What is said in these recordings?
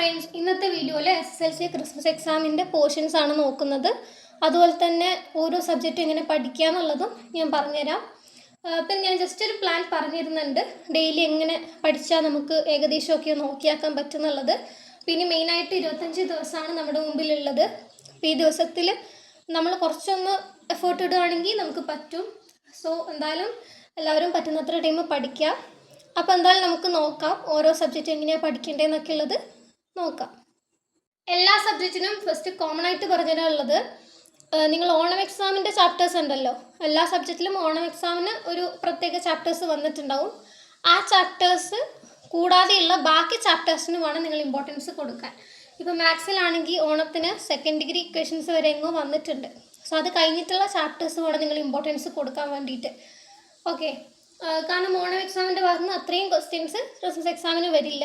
Friends ഇന്നത്തെ വീഡിയോയിൽ S S L C Christmas എക്സാമിന്റെ പോർഷൻസ് ആണ് നോക്കുന്നത്. അതുപോലെ തന്നെ ഓരോ സബ്ജക്റ്റ് എങ്ങനെ പഠിക്കുക എന്നുള്ളതും ഞാൻ പറഞ്ഞുതരാം. അപ്പം ഞാൻ ജസ്റ്റ് ഒരു പ്ലാൻ പറഞ്ഞിരുന്നുണ്ട്. ഡെയിലി എങ്ങനെ പഠിച്ചാൽ നമുക്ക് ഏകദേശമൊക്കെ നോക്കിയാക്കാൻ പറ്റുന്നുള്ളത് പിന്നെ മെയിനായിട്ട് ഇരുപത്തഞ്ച് ദിവസമാണ് നമ്മുടെ മുമ്പിലുള്ളത്. ഈ ദിവസത്തിൽ നമ്മൾ കുറച്ചൊന്ന് എഫേർട്ട് ഇടുകയാണെങ്കിൽ നമുക്ക് പറ്റും. സോ എന്തായാലും എല്ലാവരും പറ്റുന്നത്ര ടൈം പഠിക്കുക അപ്പോൾ എന്തായാലും നമുക്ക് നോക്കാം. ഓരോ സബ്ജക്റ്റ് എങ്ങനെയാണ് പഠിക്കേണ്ടതെന്നൊക്കെ ഉള്ളത്. നോക്കാം. എല്ലാ സബ്ജക്റ്റിനും ഫസ്റ്റ് കോമൺ ആയിട്ട് പറഞ്ഞുതരാനുള്ളത് നിങ്ങൾ ഓണം എക്സാമിന്റെ ചാപ്റ്റേഴ്സ് ഉണ്ടല്ലോ. എല്ലാ സബ്ജക്റ്റിലും ഓണം എക്സാമിന് ഒരു പ്രത്യേക ചാപ്റ്റേഴ്സ് വന്നിട്ടുണ്ടാവും. ആ ചാപ്റ്റേഴ്സ് കൂടാതെയുള്ള ബാക്കി ചാപ്റ്റേഴ്സിന് വേണം നിങ്ങൾ ഇമ്പോർട്ടൻസ് കൊടുക്കാൻ. ഇപ്പോൾ മാത്സിലാണെങ്കിൽ ഓണത്തിന് സെക്കൻഡ് ഡിഗ്രി ഇക്വേഷൻസ് വരെ എങ്ങോ വന്നിട്ടുണ്ട്. സോ അത് കഴിഞ്ഞിട്ടുള്ള ചാപ്റ്റേഴ്സ് വേണം നിങ്ങൾ ഇമ്പോർട്ടൻസ് കൊടുക്കാൻ വേണ്ടിയിട്ട്. ഓക്കെ കാരണം ഓണം എക്സാമിന്റെ ഭാഗത്ത് നിന്ന് അത്രയും ക്വസ്റ്റ്യൻസ് ക്രിസ്മസ് എക്സാമിന് വരില്ല.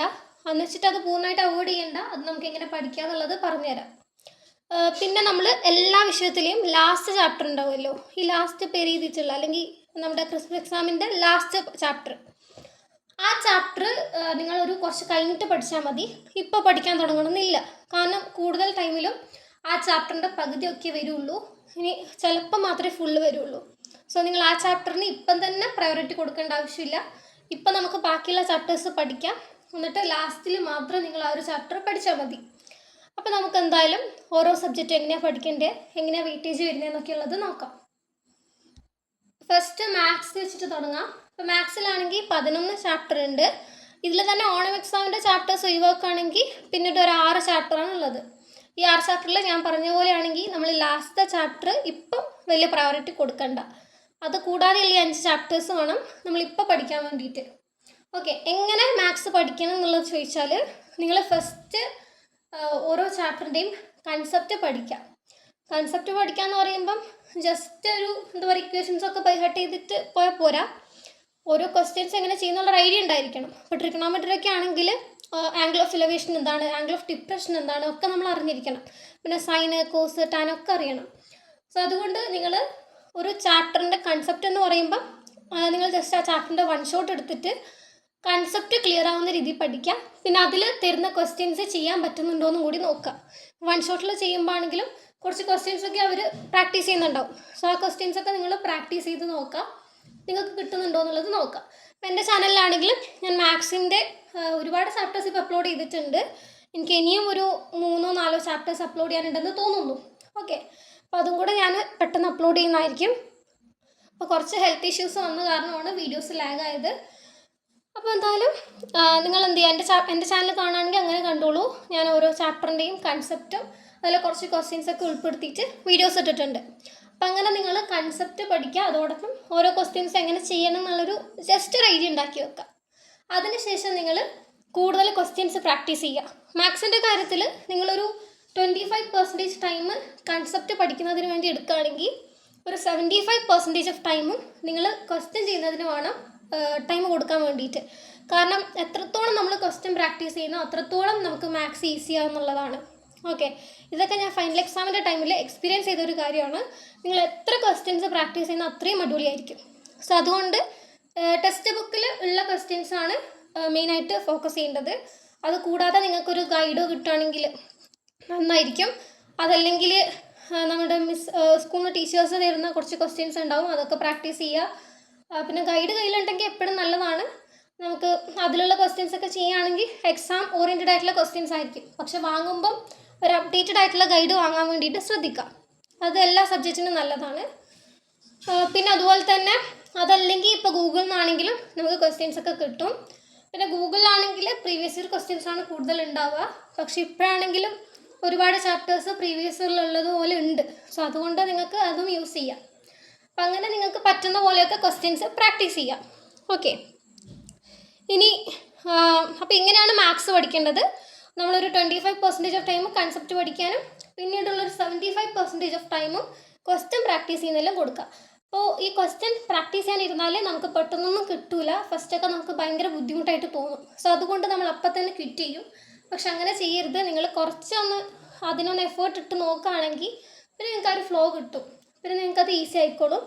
എന്ന് വെച്ചിട്ട് അത് പൂർണമായിട്ട് അവോയ്ഡ് ചെയ്യണ്ട. അത് നമുക്ക് എങ്ങനെ പഠിക്കുക എന്നുള്ളത് പറഞ്ഞുതരാം. പിന്നെ നമ്മൾ എല്ലാ വിഷയത്തിലെയും ലാസ്റ്റ് ചാപ്റ്റർ ഉണ്ടാവുമല്ലോ. ഈ ലാസ്റ്റ് പേര് ചെയ്തിട്ടുള്ള അല്ലെങ്കിൽ നമ്മുടെ ക്രിസ്മസ് എക്സാമിന്റെ ലാസ്റ്റ് ചാപ്റ്റർ ആ ചാപ്റ്റർ നിങ്ങൾ ഒരു കുറച്ച് കഴിഞ്ഞിട്ട് പഠിച്ചാൽ മതി. ഇപ്പോൾ പഠിക്കാൻ തുടങ്ങണമെന്നില്ല കാരണം കൂടുതൽ ടൈമിലും ആ ചാപ്റ്ററിന്റെ പകുതിയൊക്കെ വരുള്ളൂ. ഇനി ചിലപ്പോൾ മാത്രമേ ഫുള്ള് വരുള്ളൂ. സോ നിങ്ങൾ ആ ചാപ്റ്ററിന് ഇപ്പം തന്നെ പ്രയോറിറ്റി കൊടുക്കേണ്ട ആവശ്യമില്ല. ഇപ്പം നമുക്ക് ബാക്കിയുള്ള ചാപ്റ്റേഴ്സ് പഠിക്കാം. എന്നിട്ട് ലാസ്റ്റിൽ മാത്രം നിങ്ങൾ ആ ഒരു ചാപ്റ്റർ പഠിച്ചാൽ മതി. അപ്പോൾ നമുക്ക് എന്തായാലും ഓരോ സബ്ജക്റ്റ് എങ്ങനെയാണ് പഠിക്കേണ്ടത് എങ്ങനെയാണ് വെയിറ്റേജ് വരുന്നതെന്നൊക്കെ ഉള്ളത് നോക്കാം. ഫസ്റ്റ് മാത്സ് വെച്ചിട്ട് തുടങ്ങാം. ഇപ്പോൾ മാത്സിലാണെങ്കിൽ പതിനൊന്ന് ചാപ്റ്റർ ഉണ്ട് ഇതിൽ തന്നെ ഓണം എക്സാമിന്റെ ചാപ്റ്റേഴ്സ് ഒഴിവാക്കുകയാണെങ്കിൽ പിന്നീട് ഒരു ആറ് ചാപ്റ്ററാണ് ഉള്ളത്. ഈ ആറ് ചാപ്റ്ററിൽ ഞാൻ പറഞ്ഞ പോലെയാണെങ്കിൽ നമ്മൾ ലാസ്റ്റത്തെ ചാപ്റ്റർ ഇപ്പം വലിയ പ്രയോറിറ്റി കൊടുക്കണ്ട. അത് കൂടാതെ ഈ അഞ്ച് ചാപ്റ്റേഴ്സ് വേണം നമ്മളിപ്പോൾ പഠിക്കാൻ വേണ്ടിയിട്ട് ഓക്കെ എങ്ങനെ മാത്സ് പഠിക്കണം എന്നുള്ളത് ചോദിച്ചാൽ നിങ്ങൾ ഫസ്റ്റ് ഓരോ ചാപ്റ്ററിന്റെയും കൺസെപ്റ്റ് പഠിക്കാം. കൺസെപ്റ്റ് പഠിക്കുക എന്ന് പറയുമ്പം ജസ്റ്റ് ഒരു എന്താ പറയുക ഇക്വേഷൻസ് ഒക്കെ ബൈഹട്ട് ചെയ്തിട്ട് പോയാൽ പോരാ. ഓരോ ക്വസ്റ്റ്യൻസ് എങ്ങനെ ചെയ്യുന്നുള്ള ഒരു ഐഡിയ ഉണ്ടായിരിക്കണം. ഇപ്പോൾ ട്രിഗണോമെട്രി ഒക്കെ ആണെങ്കിൽ ആംഗിൾ ഓഫ് ഇലവേഷൻ എന്താണ് ആംഗിൾ ഓഫ് ഡിപ്രഷൻ എന്താണ് ഒക്കെ നമ്മൾ അറിഞ്ഞിരിക്കണം. പിന്നെ സൈന് കോസ് ടാൻ ഒക്കെ അറിയണം. സോ അതുകൊണ്ട് നിങ്ങൾ ഒരു ചാപ്റ്ററിന്റെ കൺസെപ്റ്റ് എന്ന് പറയുമ്പം നിങ്ങൾ ജസ്റ്റ് ആ ചാപ്റ്ററിന്റെ വൺ ഷോട്ട് എടുത്തിട്ട് കൺസെപ്റ്റ് ക്ലിയർ ആവുന്ന രീതിയിൽ പഠിക്കാം. പിന്നെ അതിൽ തരുന്ന ക്വസ്റ്റ്യൻസ് ചെയ്യാൻ പറ്റുന്നുണ്ടോ എന്നും കൂടി നോക്കുക വൺ ഷോട്ടിൽ ചെയ്യുമ്പോൾ ആണെങ്കിലും കുറച്ച് ക്വസ്റ്റ്യൻസ് ഒക്കെ അവർ പ്രാക്ടീസ് ചെയ്യുന്നുണ്ടാവും. സോ ആ ക്വസ്റ്റ്യൻസ് ഒക്കെ നിങ്ങൾ പ്രാക്ടീസ് ചെയ്ത് നോക്കാം. നിങ്ങൾക്ക് കിട്ടുന്നുണ്ടോ എന്നുള്ളത് നോക്കാം. അപ്പോൾ എന്റെ ചാനലിലാണെങ്കിലും ഞാൻ മാത്സിന്റെ ഒരുപാട് ചാപ്റ്റേഴ്സ് ഇപ്പോൾ അപ്ലോഡ് ചെയ്തിട്ടുണ്ട്. എനിക്ക് ഇനിയും ഒരു മൂന്നോ നാലോ ചാപ്റ്റേഴ്സ് അപ്ലോഡ് ചെയ്യാനുണ്ടെന്ന് തോന്നുന്നു. ഓക്കെ അപ്പോൾ അതും കൂടെ ഞാൻ പെട്ടെന്ന് അപ്ലോഡ് ചെയ്യുന്നതായിരിക്കും. അപ്പോൾ കുറച്ച് ഹെൽത്ത് ഇഷ്യൂസ് വന്ന കാരണമാണ് വീഡിയോസ് ലാഗ് ആയത്. അപ്പോൾ എന്തായാലും നിങ്ങൾ എന്ത് ചെയ്യുക എന്റെ എന്റെ ചാനൽ കാണുകയാണെങ്കിൽ അങ്ങനെ കണ്ടോളൂ. ഞാൻ ഓരോ ചാപ്റ്ററിന്റെയും കൺസെപ്റ്റും അതിൽ കുറച്ച് ക്വസ്റ്റ്യൻസ് ഒക്കെ ഉൾപ്പെടുത്തിയിട്ട് വീഡിയോസ് ഇട്ടിട്ടുണ്ട്. അപ്പം അങ്ങനെ നിങ്ങൾ കൺസെപ്റ്റ് പഠിക്കുക. അതോടൊപ്പം ഓരോ ക്വസ്റ്റ്യൻസ് എങ്ങനെ ചെയ്യണം എന്നുള്ളൊരു ജസ്റ്റ് ഒരു ഐഡിയ ഉണ്ടാക്കി വെക്കുക അതിനുശേഷം നിങ്ങൾ കൂടുതൽ ക്വസ്റ്റ്യൻസ് പ്രാക്ടീസ് ചെയ്യുക. മാത്സിന്റെ കാര്യത്തിൽ നിങ്ങളൊരു twenty five percentage time concept പഠിക്കുന്നതിന് വേണ്ടി എടുക്കുകയാണെങ്കിൽ ഒരു സെവന്റി ഫൈവ് പെർസെന്റേജ് ഓഫ് ടൈമും നിങ്ങൾ ക്വസ്റ്റ്യൻ ചെയ്യുന്നതിന് വേണം ടൈം കൊടുക്കാൻ വേണ്ടിയിട്ട്. കാരണം എത്രത്തോളം നമ്മൾ ക്വസ്റ്റ്യൻ പ്രാക്ടീസ് ചെയ്യുന്നോ അത്രത്തോളം നമുക്ക് മാത്സ് ഈസി ആവുന്നുള്ളതാണ്. ഓക്കെ ഇതൊക്കെ ഞാൻ ഫൈനൽ എക്സാമിന്റെ ടൈമിൽ എക്സ്പീരിയൻസ് ചെയ്ത ഒരു കാര്യമാണ്. നിങ്ങൾ എത്ര ക്വസ്റ്റ്യൻസ് പ്രാക്ടീസ് ചെയ്യുന്ന അത്രയും അടിപൊളിയായിരിക്കും. സോ അതുകൊണ്ട് ടെക്സ്റ്റ് ബുക്കിൽ ഉള്ള ക്വസ്റ്റ്യൻസ് ആണ് മെയിനായിട്ട് ഫോക്കസ് ചെയ്യേണ്ടത്. അത് കൂടാതെ നിങ്ങൾക്കൊരു ഗൈഡോ കിട്ടുകയാണെങ്കിൽ നന്നായിരിക്കും. അതല്ലെങ്കിൽ നമ്മുടെ മിസ് സ്കൂളിൽ ടീച്ചേഴ്സ് തരുന്ന കുറച്ച് ക്വസ്റ്റ്യൻസ് ഉണ്ടാവും. അതൊക്കെ പ്രാക്ടീസ് ചെയ്യുക. പിന്നെ ഗൈഡ് കയ്യിലുണ്ടെങ്കിൽ എപ്പോഴും നല്ലതാണ്. നമുക്ക് അതിലുള്ള ക്വസ്റ്റ്യൻസ് ഒക്കെ ചെയ്യുകയാണെങ്കിൽ എക്സാം ഓറിയന്റഡ് ആയിട്ടുള്ള ക്വസ്റ്റ്യൻസ് ആയിരിക്കും. പക്ഷെ വാങ്ങുമ്പം ഒരു അപ്ഡേറ്റഡ് ആയിട്ടുള്ള ഗൈഡ് വാങ്ങാൻ വേണ്ടിയിട്ട് ശ്രദ്ധിക്കാം. അത് എല്ലാ സബ്ജക്റ്റിനും നല്ലതാണ്. പിന്നെ അതുപോലെ തന്നെ അതല്ലെങ്കിൽ ഇപ്പോൾ ഗൂഗിളിൽ നിന്നാണെങ്കിലും നമുക്ക് ക്വസ്റ്റ്യൻസ് ഒക്കെ കിട്ടും. പിന്നെ ഗൂഗിളിലാണെങ്കിൽ പ്രീവിയസ് ഇയർ ക്വസ്റ്റ്യൻസ് ആണ് കൂടുതൽ ഉണ്ടാവുക. പക്ഷെ ഇപ്പോഴാണെങ്കിലും ഒരുപാട് ചാപ്റ്റേഴ്സ് പ്രീവിയസ് ഇയറിലുള്ളത് പോലെ ഉണ്ട്. സോ അതുകൊണ്ട് നിങ്ങൾക്ക് അതും യൂസ് ചെയ്യാം. അപ്പം അങ്ങനെ നിങ്ങൾക്ക് പറ്റുന്ന പോലെയൊക്കെ ക്വസ്റ്റ്യൻസ് പ്രാക്ടീസ് ചെയ്യാം. ഓക്കെ ഇനി അപ്പോൾ എങ്ങനെയാണ് മാത്സ് പഠിക്കേണ്ടത്. നമ്മളൊരു ട്വന്റി ഫൈവ് പെർസെന്റേജ് ഓഫ് ടൈമും കൺസെപ്റ്റ് പഠിക്കാനും പിന്നീടുള്ളൊരു സെവന്റി ഫൈവ് പെർസെന്റേജ് ഓഫ് ടൈമും ക്വസ്റ്റ്യൻ പ്രാക്ടീസ് ചെയ്യുന്നതിലും കൊടുക്കുക അപ്പോൾ ഈ ക്വസ്റ്റ്യൻ പ്രാക്ടീസ് ചെയ്യാനിരുന്നാലേ നമുക്ക് പെട്ടെന്നൊന്നും കിട്ടൂല. ഫസ്റ്റൊക്കെ നമുക്ക് ഭയങ്കര ബുദ്ധിമുട്ടായിട്ട് തോന്നും. സോ അതുകൊണ്ട് നമ്മൾ അപ്പം തന്നെ ക്വിറ്റ് ചെയ്യും. പക്ഷെ അങ്ങനെ ചെയ്യരുത്. നിങ്ങൾ കുറച്ചൊന്ന് അതിനൊന്ന് എഫേർട്ട് ഇട്ട് നോക്കുകയാണെങ്കിൽ പിന്നെ നിങ്ങൾക്ക് ആ ഒരു ഫ്ലോ കിട്ടും. പിന്നെ നിങ്ങൾക്ക് അത് ഈസി ആയിക്കോളും.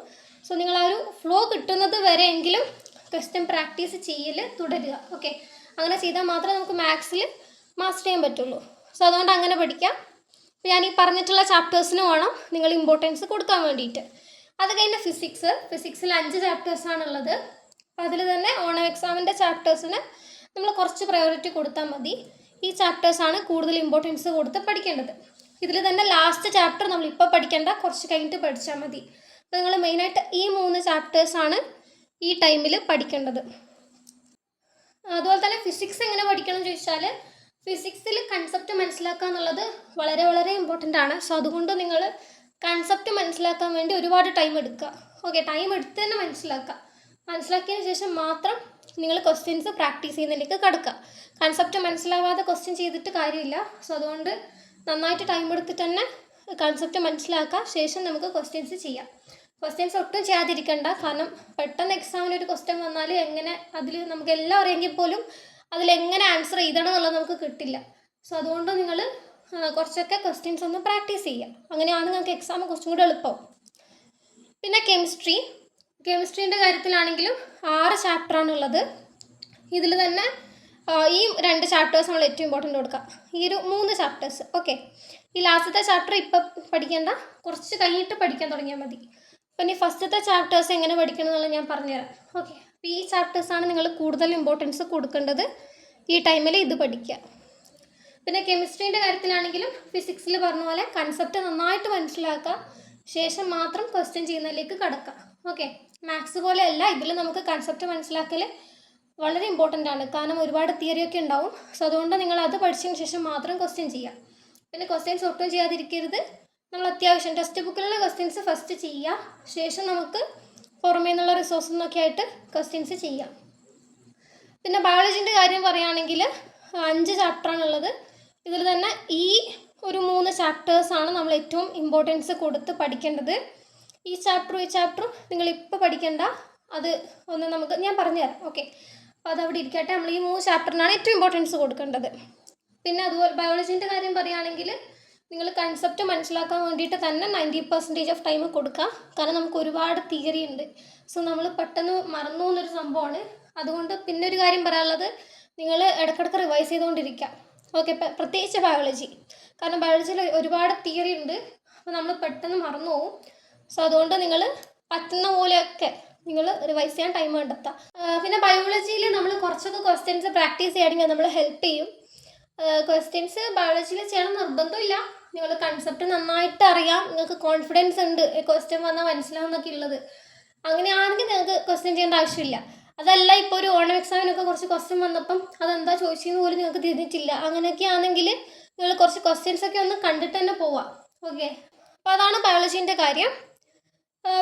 സോ നിങ്ങൾ ആ ഒരു ഫ്ലോ കിട്ടുന്നത് വരെയെങ്കിലും ക്വസ്റ്റ്യൻ പ്രാക്ടീസ് ചെയ്യൽ തുടരുക. ഓക്കെ അങ്ങനെ ചെയ്താൽ മാത്രമേ നമുക്ക് മാത്സിൽ മാസ്റ്റർ ചെയ്യാൻ പറ്റുള്ളൂ. സോ അതുകൊണ്ട് അങ്ങനെ പഠിക്കാം. ഞാൻ ഈ പറഞ്ഞിട്ടുള്ള ചാപ്റ്റേഴ്സിന് വേണം നിങ്ങൾ ഇമ്പോർട്ടൻസ് കൊടുക്കാൻ വേണ്ടിയിട്ട്. അത് കഴിഞ്ഞ് ഫിസിക്സ് ഫിസിക്സിൽ അഞ്ച് ചാപ്റ്റേഴ്സാണുള്ളത് അപ്പോൾ അതിൽ തന്നെ ഓണം എക്സാമിന്റെ ചാപ്റ്റേഴ്സിന് നമ്മൾ കുറച്ച് പ്രയോറിറ്റി കൊടുത്താൽ മതി. ഈ ചാപ്റ്റേഴ്സാണ് കൂടുതൽ ഇമ്പോർട്ടൻസ് കൊടുത്ത് പഠിക്കേണ്ടത്. ഇതിൽ തന്നെ ലാസ്റ്റ് ചാപ്റ്റർ നമ്മൾ ഇപ്പോൾ പഠിക്കേണ്ട കുറച്ച് കഴിഞ്ഞിട്ട് പഠിച്ചാൽ മതി. അപ്പോൾ നിങ്ങൾ മെയിനായിട്ട് ഈ മൂന്ന് ചാപ്റ്റേഴ്സാണ് ഈ ടൈമിൽ പഠിക്കേണ്ടത്. അതുപോലെ തന്നെ ഫിസിക്സ് എങ്ങനെ പഠിക്കണം എന്ന് ചോദിച്ചാൽ ഫിസിക്സിൽ കൺസെപ്റ്റ് മനസ്സിലാക്കുക എന്നുള്ളത് വളരെ വളരെ ഇമ്പോർട്ടന്റ് ആണ്. സോ അതുകൊണ്ട് നിങ്ങൾ കൺസെപ്റ്റ് മനസ്സിലാക്കാൻ വേണ്ടി ഒരുപാട് ടൈം എടുക്കുക. ഓക്കെ ടൈം എടുത്ത് തന്നെ മനസ്സിലാക്കുക. മനസ്സിലാക്കിയതിന് ശേഷം മാത്രം നിങ്ങൾ ക്വസ്റ്റ്യൻസ് പ്രാക്ടീസ് ചെയ്യുന്നതിലേക്ക് കടക്കുക. കൺസെപ്റ്റ് മനസ്സിലാവാതെ ക്വസ്റ്റ്യൻ ചെയ്തിട്ട് കാര്യമില്ല. സോ അതുകൊണ്ട് നന്നായിട്ട് ടൈം എടുത്തിട്ട് തന്നെ കൺസെപ്റ്റ് മനസ്സിലാക്കുക ശേഷം നമുക്ക് ക്വസ്റ്റ്യൻസ് ചെയ്യാം. ക്വസ്റ്റ്യൻസ് ഒട്ടും ചെയ്യാതിരിക്കണ്ട. കാരണം പെട്ടെന്ന് എക്സാമിന് ഒരു ക്വസ്റ്റ്യൻ വന്നാൽ എങ്ങനെ അതിൽ നമുക്ക് എല്ലാം അറിയെങ്കിൽ പോലും അതിലെങ്ങനെ ആൻസർ ചെയ്തണം എന്നുള്ളത് നമുക്ക് കിട്ടില്ല. സോ അതുകൊണ്ട് നിങ്ങൾ കുറച്ചൊക്കെ ക്വസ്റ്റ്യൻസ് ഒന്ന് പ്രാക്ടീസ് ചെയ്യുക അങ്ങനെയാണ് നിങ്ങൾക്ക് എക്സാം കുറച്ചും കൂടി എളുപ്പമാവും പിന്നെ കെമിസ്ട്രി കെമിസ്ട്രീന്റെ കാര്യത്തിലാണെങ്കിലും ആറ് ചാപ്റ്ററാണുള്ളത് ഇതിൽ തന്നെ ഈ രണ്ട് ചാപ്റ്റേഴ്സ് നമ്മൾ ഏറ്റവും ഇമ്പോർട്ടന്റ് കൊടുക്കുക ഈ ഒരു മൂന്ന് ചാപ്റ്റേഴ്സ് ഓക്കെ ഈ ലാസ്റ്റത്തെ ചാപ്റ്റർ ഇപ്പം പഠിക്കേണ്ട. കുറച്ച് കഴിഞ്ഞിട്ട് പഠിക്കാൻ തുടങ്ങിയാൽ മതി. ഇനി ഫസ്റ്റത്തെ ചാപ്റ്റേഴ്സ് എങ്ങനെ പഠിക്കണം എന്നുള്ളത് ഞാൻ പറഞ്ഞുതരാം. ഓക്കെ അപ്പോൾ ഈ ചാപ്റ്റേഴ്സാണ് നിങ്ങൾ കൂടുതൽ ഇമ്പോർട്ടൻസ് കൊടുക്കേണ്ടത് ഈ ടൈമിൽ ഇത് പഠിക്കുക. പിന്നെ കെമിസ്ട്രീന്റെ കാര്യത്തിലാണെങ്കിലും ഫിസിക്സിൽ പറഞ്ഞ പോലെ കൺസെപ്റ്റ് നന്നായിട്ട് മനസ്സിലാക്കുക. ശേഷം മാത്രം ക്വസ്റ്റ്യൻ ചെയ്യുന്നതിലേക്ക് കടക്കുക. ഓക്കെ മാത്സ് പോലെയല്ല ഇതിൽ നമുക്ക് കൺസെപ്റ്റ് മനസ്സിലാക്കൽ വളരെ ഇമ്പോർട്ടന്റ് ആണ്. കാരണം ഒരുപാട് തിയറി ഒക്കെ ഉണ്ടാവും. സോ അതുകൊണ്ട് നിങ്ങൾ അത് പഠിച്ചതിന് ശേഷം മാത്രം ക്വസ്റ്റ്യൻ ചെയ്യുക. പിന്നെ ക്വസ്റ്റ്യൻസ് ഒട്ടും ചെയ്യാതിരിക്കരുത്. നമ്മൾ അത്യാവശ്യം ടെക്സ്റ്റ് ബുക്കിലുള്ള ക്വസ്റ്റ്യൻസ് ഫസ്റ്റ് ചെയ്യുക. ശേഷം നമുക്ക് പുറമേ നിന്നുള്ള റിസോഴ്സിൽ നിന്നൊക്കെ ആയിട്ട് ക്വസ്റ്റ്യൻസ് ചെയ്യാം. പിന്നെ ബയോളജിന്റെ കാര്യം പറയുകയാണെങ്കിൽ അഞ്ച് ചാപ്റ്ററാണുള്ളത് ഇതിൽ തന്നെ ഈ ഒരു മൂന്ന് ചാപ്റ്റേഴ്സാണ് നമ്മൾ ഏറ്റവും ഇമ്പോർട്ടൻസ് കൊടുത്ത് പഠിക്കേണ്ടത്. ഈ ചാപ്റ്ററും ഈ ചാപ്റ്ററും നിങ്ങൾ ഇപ്പോൾ പഠിക്കേണ്ട. അത് ഒന്ന് നമുക്ക് ഞാൻ പറഞ്ഞുതരാം. ഓക്കെ അപ്പോൾ അത് അവിടെ ഇരിക്കട്ടെ. നമ്മൾ ഈ മൂന്ന് ചാപ്റ്ററിനാണ് ഏറ്റവും ഇമ്പോർട്ടൻസ് കൊടുക്കേണ്ടത്. പിന്നെ അതുപോലെ ബയോളജീന്റെ കാര്യം പറയുകയാണെങ്കിൽ നിങ്ങൾ കൺസെപ്റ്റ് മനസ്സിലാക്കാൻ വേണ്ടിയിട്ട് തന്നെ നയന്റി പെർസെന്റേജ് ഓഫ് ടൈം കൊടുക്കുക. കാരണം നമുക്ക് ഒരുപാട് തിയറി ഉണ്ട്. സോ നമ്മൾ പെട്ടെന്ന് മറന്നു പോകുന്നൊരു സംഭവമാണ്. അതുകൊണ്ട് പിന്നെ ഒരു കാര്യം പറയാനുള്ളത് നിങ്ങൾ ഇടയ്ക്കിടയ്ക്ക് റിവൈസ് ചെയ്തുകൊണ്ടിരിക്കുക. ഓക്കെ പ്രത്യേകിച്ച് ബയോളജി കാരണം ബയോളജിയിൽ ഒരുപാട് തിയറി ഉണ്ട്. അപ്പോൾ നമ്മൾ പെട്ടെന്ന് മറന്നു പോകും സോ അതുകൊണ്ട് നിങ്ങൾ പറ്റുന്ന പോലെയൊക്കെ നിങ്ങൾ റിവൈസ് ചെയ്യാൻ ടൈം കണ്ടെത്താം. പിന്നെ ബയോളജിയിൽ നമ്മൾ കുറച്ചൊക്കെ ക്വസ്റ്റ്യൻസ് പ്രാക്ടീസ് ചെയ്യുകയാണെങ്കിൽ നമ്മൾ ഹെൽപ്പ് ചെയ്യും. ക്വസ്റ്റ്യൻസ് ബയോളജിയിൽ ചെയ്യണം നിർബന്ധമില്ല. നിങ്ങൾ കൺസെപ്റ്റ് നന്നായിട്ട് അറിയാം. നിങ്ങൾക്ക് കോൺഫിഡൻസ് ഉണ്ട്. ക്വസ്റ്റ്യൻ വന്നാൽ മനസ്സിലാവുന്നൊക്കെ ഉള്ളത്. അങ്ങനെയാണെങ്കിൽ നിങ്ങൾക്ക് ക്വസ്റ്റ്യൻ ചെയ്യേണ്ട ആവശ്യമില്ല. അതല്ല ഇപ്പോൾ ഒരു ഓണം എക്സാമിനൊക്കെ കുറച്ച് ക്വസ്റ്റ്യൻ വന്നപ്പം അതെന്താ ചോദിച്ചതെന്ന് പോലും നിങ്ങൾക്ക് തിരിഞ്ഞിട്ടില്ല. അങ്ങനെയൊക്കെ ആണെങ്കിൽ നിങ്ങൾ കുറച്ച് ക്വസ്റ്റ്യൻസ് ഒക്കെ ഒന്ന് കണ്ടിട്ട് തന്നെ പോവാം. ഓക്കെ അപ്പോൾ അതാണ് ബയോളജീന്റെ കാര്യം.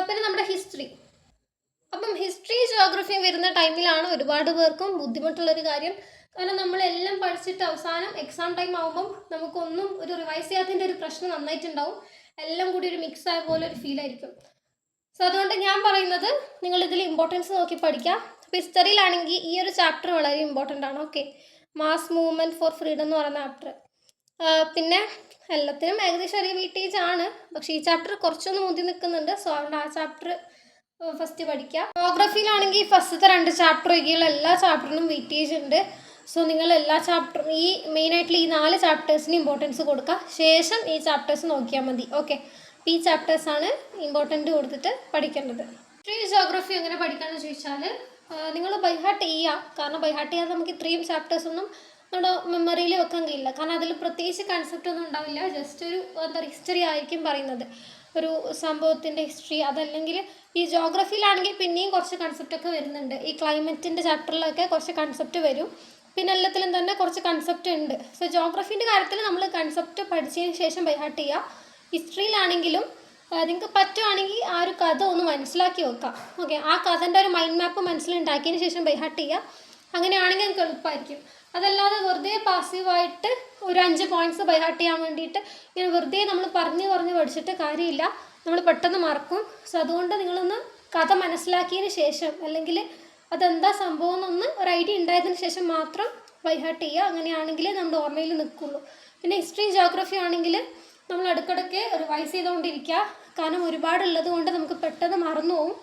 പിന്നെ നമ്മുടെ ഹിസ്റ്ററി അപ്പം ഹിസ്റ്ററി ജോഗ്രഫിയും വരുന്ന ടൈമിലാണ് ഒരുപാട് പേർക്കും ബുദ്ധിമുട്ടുള്ളൊരു കാര്യം. കാരണം നമ്മളെല്ലാം പഠിച്ചിട്ട് അവസാനം എക്സാം ടൈം ആകുമ്പം നമുക്കൊന്നും ഒരു റിവൈസ് ചെയ്യാത്തതിന്റെ ഒരു പ്രശ്നം നന്നായിട്ടുണ്ടാവും. എല്ലാം കൂടി ഒരു മിക്സ് ആയ പോലെ ഒരു ഫീൽ ആയിരിക്കും. സോ അതുകൊണ്ട് ഞാൻ പറയുന്നത് നിങ്ങൾ ഇതിൽ ഇമ്പോർട്ടൻസ് നോക്കി പഠിക്കുക. അപ്പോൾ ഹിസ്റ്ററിയിലാണെങ്കിൽ ഈ ഒരു ചാപ്റ്റർ വളരെ ഇമ്പോർട്ടന്റ് ആണ്. Okay mass movement for freedom എന്ന് പറയുന്ന ചാപ്റ്റർ പിന്നെ എല്ലാത്തിനും ഏകദേശം ഒരു വീട്ടേജ് ആണ്. പക്ഷേ ഈ ചാപ്റ്റർ കുറച്ചൊന്ന് മുതി നിൽക്കുന്നുണ്ട്. സോ അതുകൊണ്ട് ആ ചാപ്റ്റർ ഫസ്റ്റ് പഠിക്കാം. ജോഗ്രഫിയിലാണെങ്കിൽ ഫസ്റ്റത്തെ രണ്ട് ചാപ്റ്റർ ഒഴികെയുള്ള എല്ലാ ചാപ്റ്ററിനും വെയിറ്റേജ് ഉണ്ട്. സോ നിങ്ങൾ എല്ലാ ചാപ്റ്ററും ഈ മെയിനായിട്ടുള്ള ഈ നാല് ചാപ്റ്റേഴ്സിന് ഇമ്പോർട്ടൻസ് കൊടുക്കുക ശേഷം ഈ ചാപ്റ്റേഴ്സ് നോക്കിയാൽ മതി. ഓക്കെ അപ്പോൾ ഈ ചാപ്റ്റേഴ്സാണ് ഇമ്പോർട്ടന്റ് കൊടുത്തിട്ട് പഠിക്കേണ്ടത്. ഹിസ്റ്ററി ജോഗ്രഫി എങ്ങനെ പഠിക്കാമെന്ന് ചോദിച്ചാൽ നിങ്ങൾ ബൈഹാർട്ട് ചെയ്യുക. കാരണം ബൈഹാർട്ട് ചെയ്യാതെ നമുക്ക് ഇത്രയും ചാപ്റ്റേഴ്സ് ഒന്നും നമ്മുടെ മെമ്മറിയിൽ വെക്കാൻ കഴിയില്ല. കാരണം അതിൽ പ്രത്യേകിച്ച് കൺസെപ്റ്റ് ഒന്നും ഉണ്ടാവില്ല. ജസ്റ്റ് ഒരു എന്താ ഹിസ്റ്ററി ആയിരിക്കും പറയുന്നത്. ഒരു സംഭവത്തിന്റെ ഹിസ്റ്ററി അതല്ലെങ്കിൽ ഈ ജോഗ്രഫിയിലാണെങ്കിൽ പിന്നെയും കുറച്ച് കൺസെപ്റ്റൊക്കെ വരുന്നുണ്ട്. ഈ ക്ലൈമറ്റിന്റെ ചാപ്റ്ററിലൊക്കെ കുറച്ച് കൺസെപ്റ്റ് വരും. പിന്നെ എല്ലാത്തിലും തന്നെ കുറച്ച് കൺസെപ്റ്റ് ഉണ്ട്. സോ ജോഗ്രഫീന്റെ കാര്യത്തിൽ നമ്മൾ കൺസെപ്റ്റ് പഠിച്ചതിന് ശേഷം ബൈഹാർട്ട് ചെയ്യുക ഹിസ്റ്ററിയിലാണെങ്കിലും നിങ്ങൾക്ക് പറ്റുവാണെങ്കിൽ ആ ഒരു കഥ ഒന്ന് മനസ്സിലാക്കി വെക്കാം. ഓക്കെ ആ കഥന്റെ ഒരു മൈൻഡ് മാപ്പ് മനസ്സിലുണ്ടാക്കിയതിന് ശേഷം ബൈഹാർട്ട് ചെയ്യുക അങ്ങനെയാണെങ്കിൽ നിങ്ങൾക്ക് എളുപ്പമായിരിക്കും. അതല്ലാതെ വെറുതെ പാസീവായിട്ട് ഒരു അഞ്ച് പോയിന്റ്സ് ബൈഹാർട്ട് ചെയ്യാൻ വേണ്ടിയിട്ട് ഇങ്ങനെ വെറുതെ നമ്മൾ പറഞ്ഞു പറഞ്ഞ് പഠിച്ചിട്ട് കാര്യമില്ല. നമ്മൾ പെട്ടെന്ന് മറക്കും. സോ അതുകൊണ്ട് നിങ്ങളൊന്ന് കഥ മനസ്സിലാക്കിയതിന് ശേഷം അല്ലെങ്കിൽ അതെന്താ സംഭവം എന്നൊന്ന് ഒരു ഐഡിയ ഉണ്ടായതിന് ശേഷം മാത്രം ബൈഹാർട്ട് ചെയ്യുക. അങ്ങനെയാണെങ്കിലേ നമ്മുടെ ഓർമ്മയിൽ നിൽക്കുള്ളൂ. പിന്നെ ഹിസ്റ്ററി ജോഗ്രഫി ആണെങ്കിൽ നമ്മൾ ഇടയ്ക്കിടയ്ക്ക് റിവൈസ് ചെയ്തുകൊണ്ടിരിക്കുക. കാരണം ഒരുപാടുള്ളത് കൊണ്ട് നമുക്ക് പെട്ടെന്ന് മറന്നു പോകും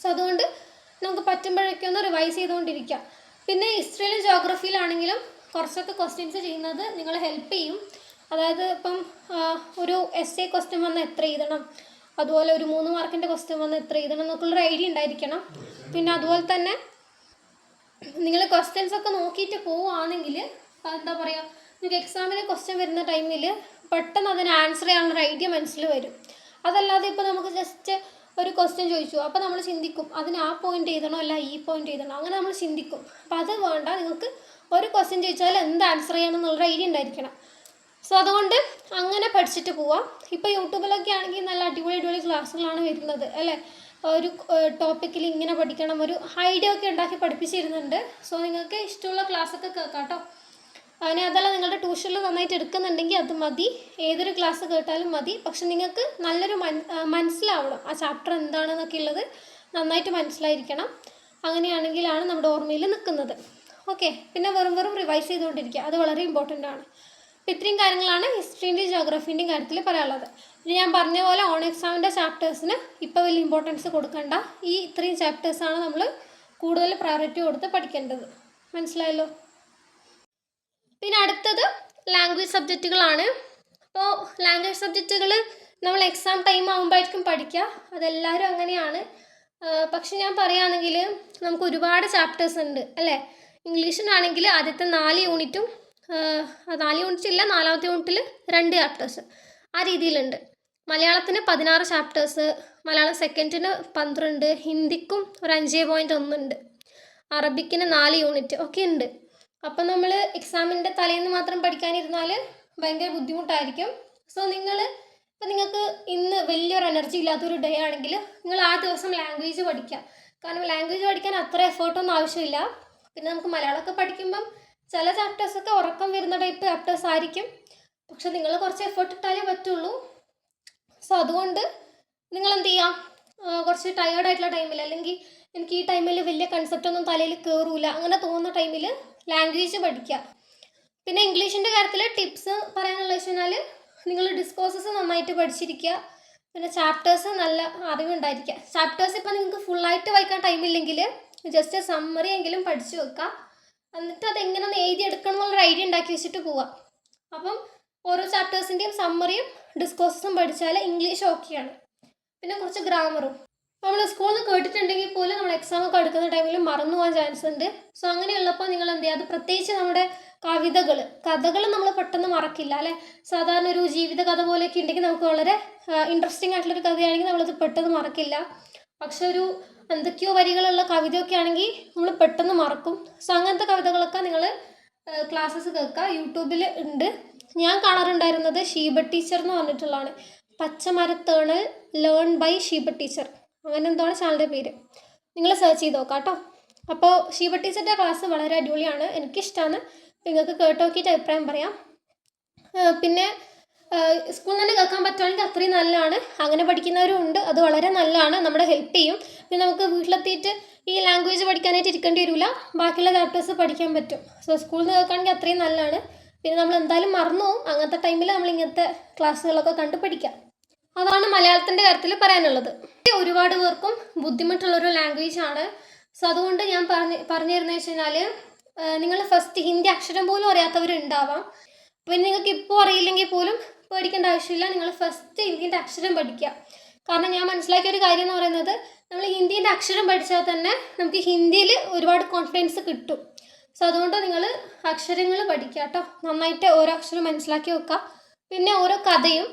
സോ അതുകൊണ്ട് നമുക്ക് പറ്റുമ്പോഴൊക്കെ ഒന്ന് റിവൈസ് ചെയ്തുകൊണ്ടിരിക്കാം. പിന്നെ ഹിസ്റ്ററിയിലും ജോഗ്രഫിയിലാണെങ്കിലും കുറച്ചൊക്കെ ക്വസ്റ്റ്യൻസ് ചെയ്യുന്നത് നിങ്ങളെ ഹെൽപ്പ് ചെയ്യും. അതായത് ഇപ്പം ഒരു എസ് എ ക്വസ്റ്റ്യൻ വന്ന് എത്ര എഴുതണം? അതുപോലെ ഒരു മൂന്ന് മാർക്കിന്റെ ക്വസ്റ്റ്യൻ വന്ന് എത്ര എഴുതണം? എന്നൊക്കെയുള്ളൊരു ഐഡിയ ഉണ്ടായിരിക്കണം. പിന്നെ അതുപോലെ തന്നെ നിങ്ങൾ ക്വസ്റ്റ്യൻസ് ഒക്കെ നോക്കിയിട്ട് പോവുകയാണെങ്കിൽ എന്താ പറയുക നിങ്ങൾക്ക് എക്സാമിന് ക്വസ്റ്റ്യൻ വരുന്ന ടൈമിൽ പെട്ടെന്ന് അതിന് ആൻസർ ചെയ്യാനുള്ള ഐഡിയ മനസ്സിൽ വരും. അതല്ലാതെ ഇപ്പോൾ നമുക്ക് ജസ്റ്റ് ഒരു ക്വസ്റ്റ്യൻ ചോദിച്ചു. അപ്പോൾ നമ്മൾ ചിന്തിക്കും അതിന് ആ പോയിന്റ് എഴുതണോ അല്ല ഈ പോയിന്റ് എഴുതണോ? അങ്ങനെ നമ്മൾ ചിന്തിക്കും. അപ്പോൾ അത് വേണ്ട നിങ്ങൾക്ക് ഒരു ക്വസ്റ്റ്യൻ ചോദിച്ചാൽ എന്ത് ആൻസർ ചെയ്യണം എന്നുള്ളൊരു ഐഡിയ ഉണ്ടായിരിക്കണം. സോ അതുകൊണ്ട് അങ്ങനെ പഠിച്ചിട്ട് പോവാം. ഇപ്പോൾ യൂട്യൂബിലൊക്കെ ആണെങ്കിൽ നല്ല അടിപൊളി അടിപൊളി ക്ലാസ്സുകളാണ് വരുന്നത് അല്ലേ? ഒരു ടോപ്പിക്കിൽ ഇങ്ങനെ പഠിക്കണം ഒരു ഐഡിയ ഒക്കെ ഉണ്ടാക്കി പഠിപ്പിച്ചിരുന്നുണ്ട്. സോ നിങ്ങൾക്ക് ഇഷ്ടമുള്ള ക്ലാസ്സൊക്കെ കേൾക്കാം കേട്ടോ. അതിന് അതല്ല നിങ്ങളുടെ ട്യൂഷനിൽ നന്നായിട്ട് എടുക്കുന്നുണ്ടെങ്കിൽ അത് മതി. ഏതൊരു ക്ലാസ് കേട്ടാലും മതി. പക്ഷെ നിങ്ങൾക്ക് നല്ലൊരു മനസ്സിലാവണം ആ ചാപ്റ്റർ എന്താണെന്നൊക്കെ ഉള്ളത് നന്നായിട്ട് മനസ്സിലായിരിക്കണം. അങ്ങനെയാണെങ്കിലാണ് നമ്മുടെ ഓർമ്മയിൽ നിൽക്കുന്നത്. ഓക്കെ പിന്നെ വെറും വെറും റിവൈസ് ചെയ്തുകൊണ്ടിരിക്കുക. അത് വളരെ ഇമ്പോർട്ടന്റ് ആണ്. ഇത്രയും കാര്യങ്ങളാണ് ഹിസ്റ്ററിന്റെയും ജോഗ്രഫീന്റെയും കാര്യത്തിൽ പറയാനുള്ളത്. ഇനി ഞാൻ പറഞ്ഞ പോലെ ഓൺ എക്സാമിന്റെ ചാപ്റ്റേഴ്സിന് ഇപ്പോൾ വലിയ ഇമ്പോർട്ടൻസ് കൊടുക്കണ്ട. ഈ ഇത്രയും ചാപ്റ്റേഴ്സാണ് നമ്മൾ കൂടുതൽ പ്രയോറിറ്റി കൊടുത്ത് പഠിക്കേണ്ടത്. മനസ്സിലായല്ലോ? പിന്നെ അടുത്തത് ലാംഗ്വേജ് സബ്ജക്റ്റുകളാണ് അപ്പോൾ ലാംഗ്വേജ് സബ്ജക്റ്റുകൾ നമ്മൾ എക്സാം ടൈം ആകുമ്പോഴായിരിക്കും പഠിക്കുക. അതെല്ലാവരും അങ്ങനെയാണ്. പക്ഷെ ഞാൻ പറയുകയാണെങ്കിൽ നമുക്ക് ഒരുപാട് ചാപ്റ്റേഴ്സ് ഉണ്ട് അല്ലേ? ഇംഗ്ലീഷിനാണെങ്കിൽ ആദ്യത്തെ നാല് യൂണിറ്റും നാല് യൂണിറ്റ് ഇല്ല നാലാമത്തെ യൂണിറ്റിൽ രണ്ട് ചാപ്റ്റേഴ്സ് ആ രീതിയിലുണ്ട്. മലയാളത്തിന് പതിനാറ് ചാപ്റ്റേഴ്സ് മലയാളം സെക്കൻഡിന് പന്ത്രണ്ട് ഹിന്ദിക്കും ഒരു അഞ്ച് പോയിന്റ് ഒന്നുണ്ട് അറബിക്കിന് നാല് യൂണിറ്റ് ഒക്കെ ഉണ്ട്. അപ്പം നമ്മൾ എക്സാമിന്റെ തലേന്ന് മാത്രം പഠിക്കാനിരുന്നാൽ ഭയങ്കര ബുദ്ധിമുട്ടായിരിക്കും. സോ നിങ്ങൾ ഇപ്പം നിങ്ങൾക്ക് ഇന്ന് വലിയൊരു എനർജി ഇല്ലാത്തൊരു ഡേ ആണെങ്കിൽ നിങ്ങൾ ആ ദിവസം ലാംഗ്വേജ് പഠിക്കുക കാരണം ലാംഗ്വേജ് പഠിക്കാൻ അത്ര എഫേർട്ടൊന്നും ആവശ്യമില്ല. പിന്നെ നമുക്ക് മലയാളമൊക്കെ പഠിക്കുമ്പം ചില ചാപ്റ്റേഴ്സൊക്കെ ഉറക്കം വരുന്ന ടൈപ്പ് ചാപ്റ്റേഴ്സ് ആയിരിക്കും. പക്ഷെ നിങ്ങൾ കുറച്ച് എഫേർട്ട് ഇട്ടാലേ പറ്റുള്ളൂ. സോ അതുകൊണ്ട് നിങ്ങൾ എന്ത് ചെയ്യാം കുറച്ച് ടയേർഡ് ആയിട്ടുള്ള ടൈമിൽ അല്ലെങ്കിൽ എനിക്ക് ഈ ടൈമിൽ വലിയ കൺസെപ്റ്റ് ഒന്നും തലയിൽ കയറൂല അങ്ങനെ തോന്നുന്ന ടൈമിൽ ലാംഗ്വേജ് പഠിക്കുക പിന്നെ ഇംഗ്ലീഷിന്റെ കാര്യത്തിൽ ടിപ്സ് പറയാനുള്ള വെച്ച് കഴിഞ്ഞാൽ നിങ്ങൾ ഡിസ്കോഴ്സസ് നന്നായിട്ട് പഠിച്ചിരിക്കുക പിന്നെ ചാപ്റ്റേഴ്സ് നല്ല അറിവുണ്ടായിരിക്കുക ചാപ്റ്റേഴ്സ് ഇപ്പം നിങ്ങൾക്ക് ഫുള്ളായിട്ട് വായിക്കാൻ ടൈമില്ലെങ്കിൽ ജസ്റ്റ് സമ്മറി എങ്കിലും പഠിച്ചു വെക്കുക എന്നിട്ട് അതെങ്ങനെ ഒന്ന് എഴുതിയെടുക്കണം എന്നുള്ളൊരു ഐഡിയ ഉണ്ടാക്കി വെച്ചിട്ട് പോവാം. അപ്പം ഓരോ ചാപ്റ്റേഴ്സിന്റെയും സമ്മറിയും ഡിസ്കോഴ്സസും പഠിച്ചാൽ ഇംഗ്ലീഷ് ഓക്കെയാണ് പിന്നെ കുറച്ച് ഗ്രാമറും നമ്മൾ സ്കൂളിൽ നിന്ന് കേട്ടിട്ടുണ്ടെങ്കിൽ പോലും നമ്മൾ എക്സാം ഒക്കെ എടുക്കുന്ന ടൈമിൽ മറന്നു പോകാൻ ചാൻസ് ഉണ്ട്. സോ അങ്ങനെയുള്ളപ്പോൾ നിങ്ങൾ എന്ത് ചെയ്യുക അത് പ്രത്യേകിച്ച് നമ്മുടെ കവിതകൾ കഥകൾ നമ്മൾ പെട്ടെന്ന് മറക്കില്ല അല്ലേ? സാധാരണ ഒരു ജീവിത കഥ പോലെയൊക്കെ ഉണ്ടെങ്കിൽ നമുക്ക് വളരെ ഇൻട്രസ്റ്റിംഗ് ആയിട്ടുള്ളൊരു കഥയാണെങ്കിൽ നമ്മളത് പെട്ടെന്ന് മറക്കില്ല. പക്ഷെ ഒരു എന്തൊക്കെയോ വരികളുള്ള കവിതയൊക്കെ ആണെങ്കിൽ നമ്മൾ പെട്ടെന്ന് മറക്കും. സോ അങ്ങനത്തെ കവിതകളൊക്കെ നിങ്ങൾ ക്ലാസ്സസ് കേൾക്കുക. യൂട്യൂബിൽ ഉണ്ട്. ഞാൻ കാണാറുണ്ടായിരുന്നത് ഷീബ ടീച്ചർ എന്ന് പറഞ്ഞിട്ടുള്ളതാണ്. പച്ചമരത്തേണൽ ലേൺ ബൈ ഷീബ ടീച്ചർ. അങ്ങനെ എന്താണ് ചാനലിന്റെ പേര്? നിങ്ങൾ സെർച്ച് ചെയ്ത് നോക്കാം കേട്ടോ. അപ്പോൾ ഷീബ ടീച്ചറിന്റെ ക്ലാസ് വളരെ അടിപൊളിയാണ്. എനിക്കിഷ്ടമാണ് നിങ്ങൾക്ക് കേട്ട് നോക്കിയിട്ട് അഭിപ്രായം പറയാം. പിന്നെ സ്കൂളിൽ തന്നെ കേൾക്കാൻ പറ്റുവാണെങ്കിൽ അത്രയും നല്ലതാണ്. അങ്ങനെ പഠിക്കുന്നവരും ഉണ്ട്. അത് വളരെ നല്ലതാണ്. നമ്മുടെ ഹെൽപ്പ് ചെയ്യും. പിന്നെ നമുക്ക് വീട്ടിലെത്തിയിട്ട് ഈ ലാംഗ്വേജ് പഠിക്കാനായിട്ട് ഇരിക്കേണ്ടി വരില്ല. ബാക്കിയുള്ള ചാപ്റ്റേഴ്സ് പഠിക്കാൻ പറ്റും. സോ സ്കൂളിൽ നിന്ന് കേൾക്കുകയാണെങ്കിൽ അത്രയും നല്ലതാണ്. പിന്നെ നമ്മൾ എന്തായാലും മറന്നു പോകും അങ്ങനത്തെ ടൈമിൽ നമ്മൾ ഇങ്ങനത്തെ ക്ലാസ്സുകളൊക്കെ കണ്ട് പഠിക്കാം അതാണ് മലയാളത്തിന്റെ കാര്യത്തിൽ പറയാനുള്ളത്. ഒരുപാട് പേർക്കും ബുദ്ധിമുട്ടുള്ളൊരു ലാംഗ്വേജ് ആണ്. സോ അതുകൊണ്ട് ഞാൻ പറഞ്ഞ് പറഞ്ഞു തരുന്നത് വെച്ച് കഴിഞ്ഞാൽ നിങ്ങൾ ഫസ്റ്റ് ഹിന്ദി അക്ഷരം പോലും അറിയാത്തവരുണ്ടാവാം. പിന്നെ നിങ്ങൾക്ക് ഇപ്പോൾ അറിയില്ലെങ്കിൽ പോലും പേടിക്കേണ്ട ആവശ്യമില്ല. നിങ്ങൾ ഫസ്റ്റ് ഹിന്ദീന്റെ അക്ഷരം പഠിക്കുക. കാരണം ഞാൻ മനസ്സിലാക്കിയ ഒരു കാര്യം എന്ന് പറയുന്നത് നമ്മൾ ഹിന്ദീന്റെ അക്ഷരം പഠിച്ചാൽ തന്നെ നമുക്ക് ഹിന്ദിയിൽ ഒരുപാട് കോൺഫിഡൻസ് കിട്ടും. സോ അതുകൊണ്ട് നിങ്ങൾ അക്ഷരങ്ങൾ പഠിക്കുക കേട്ടോ. നന്നായിട്ട് ഓരോ അക്ഷരം മനസ്സിലാക്കി വെക്കുക. പിന്നെ ഓരോ കഥയും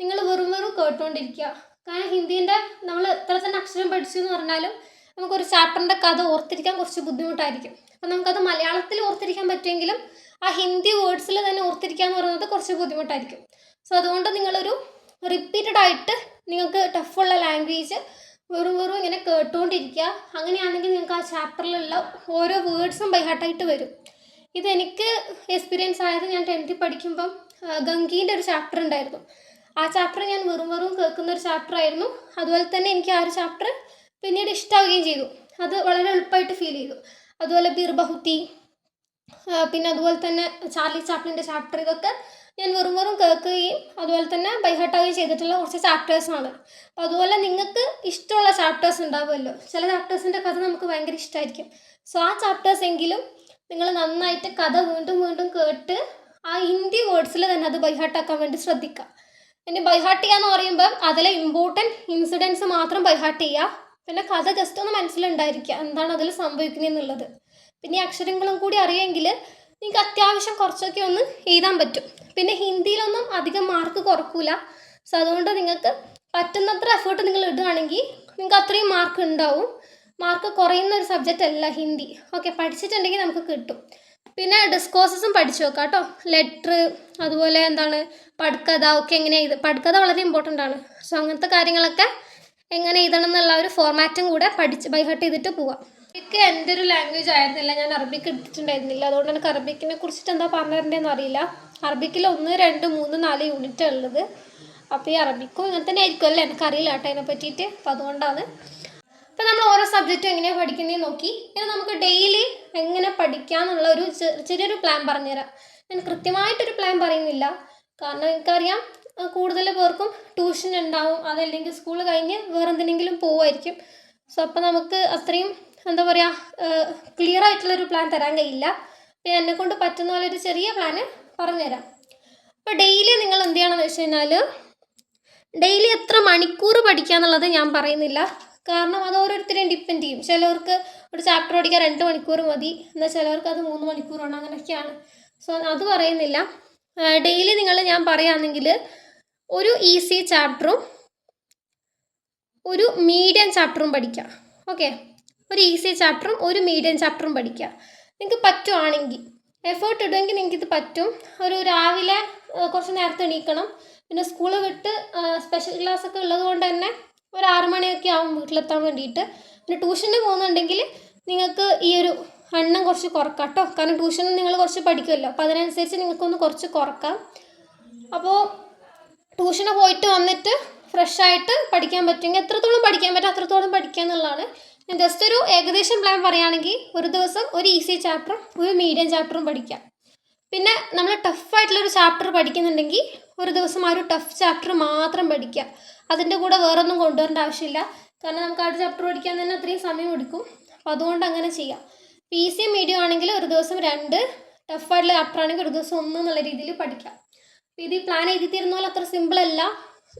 നിങ്ങൾ വെറും വെറും കേട്ടുകൊണ്ടിരിക്കുക കാരണം ഹിന്ദീന്റെ നമ്മൾ എത്ര തന്നെ അക്ഷരം പഠിച്ചു എന്ന് പറഞ്ഞാലും നമുക്കൊരു ചാപ്റ്ററിന്റെ കഥ ഓർത്തിരിക്കാൻ കുറച്ച് ബുദ്ധിമുട്ടായിരിക്കും. അപ്പം നമുക്കത് മലയാളത്തിൽ ഓർത്തിരിക്കാൻ പറ്റുമെങ്കിലും ആ ഹിന്ദി വേർഡ്സിൽ തന്നെ ഓർത്തിരിക്കുക എന്ന് പറയുന്നത് കുറച്ച് ബുദ്ധിമുട്ടായിരിക്കും. സോ അതുകൊണ്ട് നിങ്ങളൊരു റിപ്പീറ്റഡ് ആയിട്ട് നിങ്ങൾക്ക് ടഫുള്ള ലാംഗ്വേജ് വെറും വെറും ഇങ്ങനെ കേട്ടുകൊണ്ടിരിക്കുക അങ്ങനെയാണെങ്കിൽ നിങ്ങൾക്ക് ആ ചാപ്റ്ററിലുള്ള ഓരോ വേർഡ്സും ബൈഹാർട്ടായിട്ട് വരും. ഇതെനിക്ക് എക്സ്പീരിയൻസ് ആയത് ഞാൻ ടെൻത്തിൽ പഠിക്കുമ്പം ഗംഗീന്റെ ഒരു ചാപ്റ്റർ ഉണ്ടായിരുന്നു. ആ ചാപ്റ്റർ ഞാൻ വെറും വെറും കേൾക്കുന്ന ഒരു ചാപ്റ്റർ ആയിരുന്നു. അതുപോലെ തന്നെ എനിക്ക് ആ ഒരു ചാപ്റ്റർ പിന്നീട് ഇഷ്ടാവുകയും ചെയ്തു. അത് വളരെ എളുപ്പമായിട്ട് ഫീൽ ചെയ്തു. അതുപോലെ ബീർബഹുത്തി പിന്നെ അതുപോലെ തന്നെ ചാർലി ചാപ്ലിന്റെ ചാപ്റ്റർ ഇതൊക്കെ ഞാൻ വെറും വെറും കേൾക്കുകയും അതുപോലെ തന്നെ ബൈഹട്ടാവുകയും ചെയ്തിട്ടുള്ള കുറച്ച് ചാപ്റ്റേഴ്സാണ് അപ്പോൾ അതുപോലെ നിങ്ങൾക്ക് ഇഷ്ടമുള്ള ചാപ്റ്റേഴ്സ് ഉണ്ടാവുമല്ലോ. ചില ചാപ്റ്റേഴ്സിന്റെ കഥ നമുക്ക് ഭയങ്കര ഇഷ്ടമായിരിക്കും സോ ആ ചാപ്റ്റേഴ്സ് എങ്കിലും നിങ്ങൾ നന്നായിട്ട് കഥ വീണ്ടും വീണ്ടും കേട്ട് ആ ഹിന്ദി വേർഡ്സിൽ തന്നെ അത് ബൈഹാട്ടാക്കാൻ വേണ്ടി ശ്രദ്ധിക്കുക. ഇനി ബൈഹാർട്ട് ചെയ്യാന്ന് പറയുമ്പോൾ അതിലെ ഇമ്പോർട്ടന്റ് ഇൻസിഡൻസ് മാത്രം ബൈഹാർട്ട് ചെയ്യുക പിന്നെ കഥ ജസ്റ്റ് ഒന്ന് മനസ്സിലുണ്ടായിരിക്കുക എന്താണ് അതിൽ സംഭവിക്കുന്നത് എന്നുള്ളത്. പിന്നെ അക്ഷരങ്ങളും കൂടി അറിയുമെങ്കിൽ നിങ്ങൾക്ക് അത്യാവശ്യം കുറച്ചൊക്കെ ഒന്ന് എഴുതാൻ പറ്റും. പിന്നെ ഹിന്ദിയിലൊന്നും അധികം മാർക്ക് കുറക്കൂല. സോ അതുകൊണ്ട് നിങ്ങൾക്ക് പറ്റുന്നത്ര എഫേർട്ട് നിങ്ങൾ ഇടുകയാണെങ്കിൽ നിങ്ങൾക്ക് അത്രയും മാർക്ക് ഉണ്ടാവും. മാർക്ക് കുറയുന്ന ഒരു സബ്ജക്റ്റ് അല്ല ഹിന്ദി. ഓക്കെ പഠിച്ചിട്ടുണ്ടെങ്കിൽ നമുക്ക് കിട്ടും. പിന്നെ ഡിസ്കോഴ്സസും പഠിച്ചു വെക്കാം കേട്ടോ. ലെറ്റർ അതുപോലെ എന്താണ് പടുക്കഥ ഒക്കെ എങ്ങനെ എഴുത പടുക്കഥ വളരെ ഇമ്പോർട്ടന്റ് ആണ്. സോ അങ്ങനത്തെ കാര്യങ്ങളൊക്കെ എങ്ങനെ എഴുതണം എന്നുള്ള ഒരു ഫോർമാറ്റും കൂടെ പഠിച്ച് ബൈഹാർട്ട് ചെയ്തിട്ട് പോവാം. അറബിക്ക് എന്റെ ഒരു ലാംഗ്വേജ് ആയിരുന്നില്ല. ഞാൻ അറബിക്ക് എടുത്തിട്ടുണ്ടായിരുന്നില്ല. അതുകൊണ്ട് എനിക്ക് അറബിക്കിനെ കുറിച്ചിട്ട് എന്താ പറഞ്ഞിരുന്നതെന്ന് അറിയില്ല. അറബിക്കിൽ ഒന്ന് രണ്ട് മൂന്ന് നാല് യൂണിറ്റ് ഉള്ളത്. അപ്പോൾ ഈ അറബിക്കും ഇങ്ങനെ തന്നെ ആയിരിക്കും അല്ലേ? എനിക്കറിയില്ല കേട്ടോ അതിനെ പറ്റിയിട്ട്. അപ്പോൾ അതുകൊണ്ടാണ് അപ്പോൾ നമ്മൾ ഓരോ സബ്ജക്റ്റും എങ്ങനെയാണ് പഠിക്കുന്നത് നോക്കി. ഇനി നമുക്ക് ഡെയിലി എങ്ങനെ പഠിക്കാന്നുള്ള ഒരു ചെറിയൊരു പ്ലാൻ പറഞ്ഞുതരാം. ഞാൻ കൃത്യമായിട്ടൊരു പ്ലാൻ പറയുന്നില്ല. കാരണം എനിക്കറിയാം കൂടുതൽ പേർക്കും ട്യൂഷൻ ഉണ്ടാവും. അതല്ലെങ്കിൽ സ്കൂൾ കഴിഞ്ഞ് വേറെ എന്തിനെങ്കിലും പോവുമായിരിക്കും. സോ അപ്പോൾ നമുക്ക് അത്രയും എന്താ പറയുക ക്ലിയർ ആയിട്ടുള്ളൊരു പ്ലാൻ തരാൻ കഴിയില്ല. അപ്പം എന്നെ കൊണ്ട് പറ്റുന്ന പോലെ ഒരു ചെറിയ പ്ലാന് പറഞ്ഞുതരാം. അപ്പോൾ ഡെയിലി നിങ്ങൾ എന്ത് ചെയ്യണമെന്ന് വെച്ച് കഴിഞ്ഞാൽ ഡെയിലി എത്ര മണിക്കൂർ പഠിക്കുക എന്നുള്ളത് ഞാൻ പറയുന്നില്ല. കാരണം അത് ഓരോരുത്തരെയും ഡിപ്പെൻഡ് ചെയ്യും. ചിലവർക്ക് ഒരു ചാപ്റ്റർ പഠിക്കാൻ രണ്ട് മണിക്കൂർ മതി. എന്നാൽ ചിലവർക്ക് അത് മൂന്ന് മണിക്കൂറാണ് അങ്ങനെയൊക്കെയാണ്. സോ അത് പറയുന്നില്ല. ഡെയിലി നിങ്ങൾ ഞാൻ പറയുകയാണെങ്കിൽ ഒരു ഈസി ചാപ്റ്ററും ഒരു മീഡിയം ചാപ്റ്ററും പഠിക്കുക. ഓക്കെ ഒരു ഈസി ചാപ്റ്ററും ഒരു മീഡിയം ചാപ്റ്ററും പഠിക്കുക. നിങ്ങൾക്ക് പറ്റുവാണെങ്കിൽ എഫേർട്ട് ഇടുമെങ്കിൽ നിങ്ങൾക്ക് ഇത് പറ്റും. ഒരു രാവിലെ കുറച്ച് നേരത്തെ എണീക്കണം. പിന്നെ സ്കൂൾ വിട്ട് സ്പെഷ്യൽ ക്ലാസ് ഒക്കെ ഉള്ളത് കൊണ്ട് തന്നെ ഒരു ആറു മണിയൊക്കെ ആവും വീട്ടിലെത്താൻ വേണ്ടിയിട്ട്. പിന്നെ ട്യൂഷന് പോകുന്നുണ്ടെങ്കിൽ നിങ്ങൾക്ക് ഈ ഒരു എണ്ണം കുറച്ച് കുറക്കാം കേട്ടോ. കാരണം ട്യൂഷന് നിങ്ങൾ കുറച്ച് പഠിക്കുമല്ലോ. അപ്പോൾ അതിനനുസരിച്ച് നിങ്ങൾക്കൊന്ന് കുറച്ച് കുറക്കാം. അപ്പോൾ ട്യൂഷന് പോയിട്ട് വന്നിട്ട് ഫ്രഷ് ആയിട്ട് പഠിക്കാൻ പറ്റുമെങ്കിൽ എത്രത്തോളം പഠിക്കാൻ പറ്റും അത്രത്തോളം പഠിക്കുക എന്നുള്ളതാണ്. ഞാൻ ജസ്റ്റ് ഒരു ഏകദേശം പ്ലാൻ പറയുകയാണെങ്കിൽ ഒരു ദിവസം ഒരു ഈസി ചാപ്റ്ററും ഒരു മീഡിയം ചാപ്റ്ററും പഠിക്കാം. പിന്നെ നമ്മൾ ടഫായിട്ടുള്ളൊരു ചാപ്റ്റർ പഠിക്കുന്നുണ്ടെങ്കിൽ ഒരു ദിവസം ആ ഒരു ടഫ് ചാപ്റ്റർ മാത്രം പഠിക്കുക അതിന്റെ കൂടെ വേറൊന്നും കൊണ്ടുവരേണ്ട ആവശ്യമില്ല. കാരണം നമുക്ക് ആ ഒരു ചാപ്റ്റർ പഠിക്കാൻ തന്നെ അത്രയും സമയം എടുക്കും. അപ്പോൾ അതുകൊണ്ട് അങ്ങനെ ചെയ്യാം. പി സി മീഡിയം ആണെങ്കിൽ ഒരു ദിവസം രണ്ട് ടഫായിട്ടുള്ള ചാപ്റ്റർ ആണെങ്കിൽ ഒരു ദിവസം ഒന്ന് എന്നുള്ള രീതിയിൽ പഠിക്കാം. അപ്പോൾ ഇത് ഈ പ്ലാൻ എഴുതി തരുന്ന പോലെ അത്ര സിമ്പിൾ അല്ല.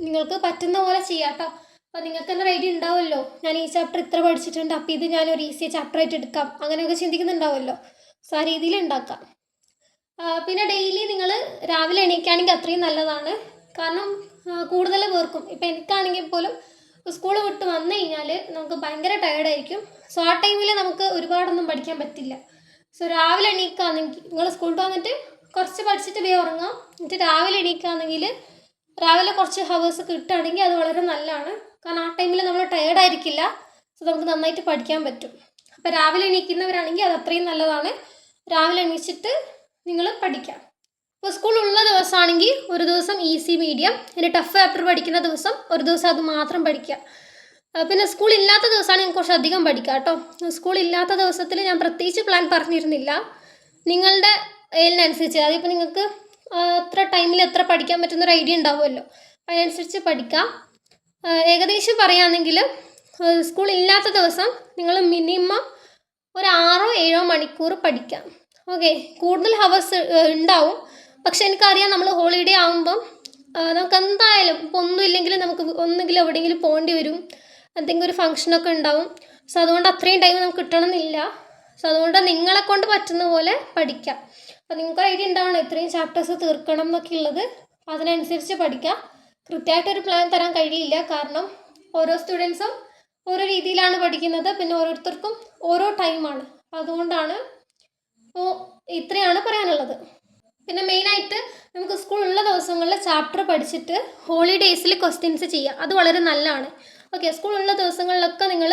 നിങ്ങൾക്ക് പറ്റുന്ന പോലെ ചെയ്യാം കേട്ടോ അപ്പോൾ നിങ്ങൾക്ക് തന്നെ റെഡി ഉണ്ടാവുമല്ലോ. ഞാൻ ഈ ചാപ്റ്റർ ഇത്ര പഠിച്ചിട്ടുണ്ട്. അപ്പോൾ ഇത് ഞാൻ ഒരു ഈസി ചാപ്റ്റർ ആയിട്ട് എടുക്കാം. അങ്ങനെയൊക്കെ ചിന്തിക്കുന്നുണ്ടാവുമല്ലോ. സോ ആ രീതിയിൽ ഉണ്ടാക്കാം. പിന്നെ ഡെയിലി നിങ്ങൾ രാവിലെ എണീക്കുകയാണെങ്കിൽ അത്രയും നല്ലതാണ്. കാരണം കൂടുതൽ പേർക്കും ഇപ്പം എനിക്കാണെങ്കിൽ പോലും സ്കൂൾ വിട്ട് വന്നു കഴിഞ്ഞാൽ നമുക്ക് ഭയങ്കര ടയർഡായിരിക്കും. സോ ആ ടൈമിൽ നമുക്ക് ഒരുപാടൊന്നും പഠിക്കാൻ പറ്റില്ല. സോ രാവിലെ എണീക്കുകയാണെങ്കിൽ നിങ്ങൾ സ്കൂളിൽ വന്നിട്ട് കുറച്ച് പഠിച്ചിട്ട് പോയി ഉറങ്ങാം. എന്നിട്ട് രാവിലെ എണീക്കുകയാണെങ്കിൽ രാവിലെ കുറച്ച് ഹവേഴ്സ് കിട്ടുകയാണെങ്കിൽ അത് വളരെ നല്ലതാണ്. കാരണം ആ ടൈമിൽ നമ്മൾ ടയേർഡായിരിക്കില്ല. സോ നമുക്ക് നന്നായിട്ട് പഠിക്കാൻ പറ്റും. അപ്പോൾ രാവിലെ എണീക്കുന്നവരാണെങ്കിൽ അത് അത്രയും നല്ലതാണ്. രാവിലെ എണീച്ചിട്ട് നിങ്ങൾ പഠിക്കാം. ഇപ്പോൾ സ്കൂളുള്ള ദിവസമാണെങ്കിൽ ഒരു ദിവസം ഈസി മീഡിയം ഇനി ടഫ് ചാപ്റ്റർ പഠിക്കുന്ന ദിവസം ഒരു ദിവസം അത് മാത്രം പഠിക്കുക. പിന്നെ സ്കൂൾ ഇല്ലാത്ത ദിവസമാണെങ്കിൽ കുറച്ച് അധികം പഠിക്കുക കേട്ടോ. സ്കൂൾ ഇല്ലാത്ത ദിവസത്തിൽ ഞാൻ പ്രത്യേകിച്ച് പ്ലാൻ പറഞ്ഞിരുന്നില്ല. നിങ്ങളുടെ ഏലിനനുസരിച്ച് അതിപ്പോൾ നിങ്ങൾക്ക് എത്ര ടൈമിൽ എത്ര പഠിക്കാൻ പറ്റുന്നൊരു ഐഡിയ ഉണ്ടാവുമല്ലോ. അതിനനുസരിച്ച് പഠിക്കാം. ഏകദേശം പറയുകയാണെങ്കിൽ സ്കൂൾ ഇല്ലാത്ത ദിവസം നിങ്ങൾ മിനിമം ഒരു ആറോ ഏഴോ മണിക്കൂർ പഠിക്കാം. ഓക്കെ കൂടുതൽ ഹവേഴ്സ് ഉണ്ടാവും. പക്ഷെ എനിക്കറിയാം നമ്മൾ ഹോളിഡേ ആകുമ്പം നമുക്ക് എന്തായാലും ഇപ്പോൾ ഒന്നും ഇല്ലെങ്കിലും നമുക്ക് ഒന്നെങ്കിലും എവിടെയെങ്കിലും പോകേണ്ടി വരും. എന്തെങ്കിലും ഒരു ഫംഗ്ഷനൊക്കെ ഉണ്ടാവും. സോ അതുകൊണ്ട് അത്രയും ടൈം നമുക്ക് കിട്ടണമെന്നില്ല. സോ അതുകൊണ്ട് നിങ്ങളെ കൊണ്ട് പറ്റുന്ന പോലെ പഠിക്കാം. അപ്പോൾ നിങ്ങൾക്ക് ഐഡിയ ഉണ്ടാവണം ഇത്രയും ചാപ്റ്റേഴ്സ് തീർക്കണം എന്നൊക്കെ ഉള്ളത്. അതിനനുസരിച്ച് പഠിക്കാം. കൃത്യമായിട്ടൊരു പ്ലാൻ തരാൻ കഴിയില്ല. കാരണം ഓരോ സ്റ്റുഡൻസും ഓരോ രീതിയിലാണ് പഠിക്കുന്നത്. പിന്നെ ഓരോരുത്തർക്കും ഓരോ ടൈമാണ് അതുകൊണ്ടാണ് അപ്പോൾ ഇത്രയാണ് പറയാനുള്ളത്. പിന്നെ മെയിനായിട്ട് നമുക്ക് സ്കൂൾ ഉള്ള ദിവസങ്ങളിൽ ചാപ്റ്റർ പഠിച്ചിട്ട് ഹോളിഡേയ്സിൽ ക്വസ്റ്റ്യൻസ് ചെയ്യുക അത് വളരെ നല്ലതാണ്. ഓക്കെ സ്കൂൾ ഉള്ള ദിവസങ്ങളിലൊക്കെ നിങ്ങൾ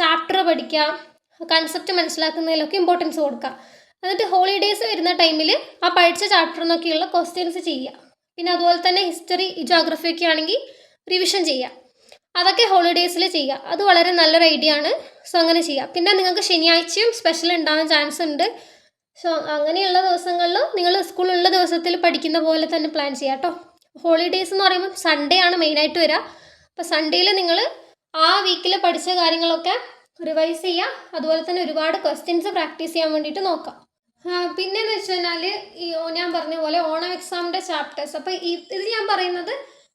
ചാപ്റ്റർ പഠിക്കുക കൺസെപ്റ്റ് മനസ്സിലാക്കുന്നതിലൊക്കെ ഇമ്പോർട്ടൻസ് കൊടുക്കുക. എന്നിട്ട് ഹോളിഡേയ്സ് വരുന്ന ടൈമിൽ ആ പഠിച്ച ചാപ്റ്റർ എന്നൊക്കെയുള്ള ക്വസ്റ്റ്യൻസ് ചെയ്യുക. പിന്നെ അതുപോലെ തന്നെ ഹിസ്റ്ററി ജോഗ്രഫി ഒക്കെ ആണെങ്കിൽ റിവിഷൻ ചെയ്യുക. അതൊക്കെ ഹോളിഡേയ്സിൽ ചെയ്യുക. അത് വളരെ നല്ലൊരു ഐഡിയ ആണ്. സോ അങ്ങനെ ചെയ്യുക പിന്നെ നിങ്ങൾക്ക് ശനിയാഴ്ചയും സ്പെഷ്യൽ ഉണ്ടാവാൻ ചാൻസ് ഉണ്ട്. സോ അങ്ങനെയുള്ള ദിവസങ്ങളിൽ നിങ്ങൾ സ്കൂളുള്ള ദിവസത്തിൽ പഠിക്കുന്ന പോലെ തന്നെ പ്ലാൻ ചെയ്യാം കേട്ടോ ഹോളിഡേയ്സ് എന്ന് പറയുമ്പോൾ സൺഡേ ആണ് മെയിനായിട്ട് വരിക അപ്പോൾ സൺഡേയിൽ നിങ്ങൾ ആ വീക്കിൽ പഠിച്ച കാര്യങ്ങളൊക്കെ റിവൈസ് ചെയ്യുക അതുപോലെ തന്നെ ഒരുപാട് ക്വസ്റ്റ്യൻസ് പ്രാക്ടീസ് ചെയ്യാൻ വേണ്ടിയിട്ട് നോക്കാം. പിന്നെയെന്ന് വെച്ച് കഴിഞ്ഞാൽ ഈ ഞാൻ പറഞ്ഞ പോലെ ഓണം എക്സാമിന്റെ ചാപ്റ്റേഴ്സ് അപ്പോൾ ഈ ഇത് ഞാൻ പറയുന്നത്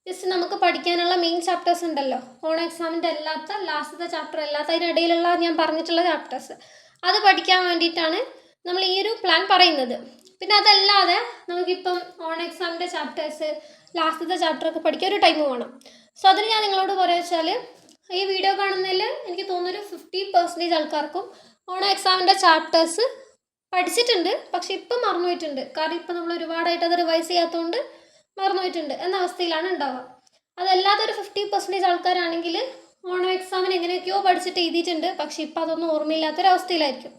ജസ്റ്റ് നമുക്ക് പഠിക്കാനുള്ള മെയിൻ ചാപ്റ്റേഴ്സ് ഉണ്ടല്ലോ. ഓണം എക്സാമിന്റെ അല്ലാത്ത ലാസ്റ്റത്തെ ചാപ്റ്റർ അല്ലാത്ത അതിനിടയിലുള്ള ഞാൻ പറഞ്ഞിട്ടുള്ള ചാപ്റ്റേഴ്സ് അത് പഠിക്കാൻ വേണ്ടിയിട്ടാണ് നമ്മൾ ഈ ഒരു പ്ലാൻ പറയുന്നത്. പിന്നെ അതല്ലാതെ നമുക്കിപ്പം ഓൺ എക്സാമിന്റെ ചാപ്റ്റേഴ്സ് ലാസ്റ്റത്തെ ചാപ്റ്ററൊക്കെ പഠിക്കാൻ ഒരു ടൈം വേണം. സോ അതിന് ഞാൻ നിങ്ങളോട് പറയുക വെച്ചാൽ ഈ വീഡിയോ കാണുന്നതിൽ എനിക്ക് തോന്നുന്നൊരു ഫിഫ്റ്റി പെർസെന്റേജ് ആൾക്കാർക്കും ഓണം എക്സാമിന്റെ ചാപ്റ്റേഴ്സ് പഠിച്ചിട്ടുണ്ട് പക്ഷെ ഇപ്പം മറന്നുപോയിട്ടുണ്ട് കാരണം ഇപ്പം നമ്മൾ ഒരുപാടായിട്ട് അത് റിവൈസ് ചെയ്യാത്തതുകൊണ്ട് മറന്നുപോയിട്ടുണ്ട് എന്ന അവസ്ഥയിലാണ് ഉണ്ടാവുക. അതല്ലാതെ ഒരു ഫിഫ്റ്റി പെർസെന്റേജ് ആൾക്കാരാണെങ്കിൽ ഓണം എക്സാമിന് എങ്ങനെയൊക്കെയോ പഠിച്ചിട്ട് എഴുതിയിട്ടുണ്ട് പക്ഷെ ഇപ്പം അതൊന്നും ഓർമ്മയില്ലാത്തൊരവസ്ഥയിലായിരിക്കും.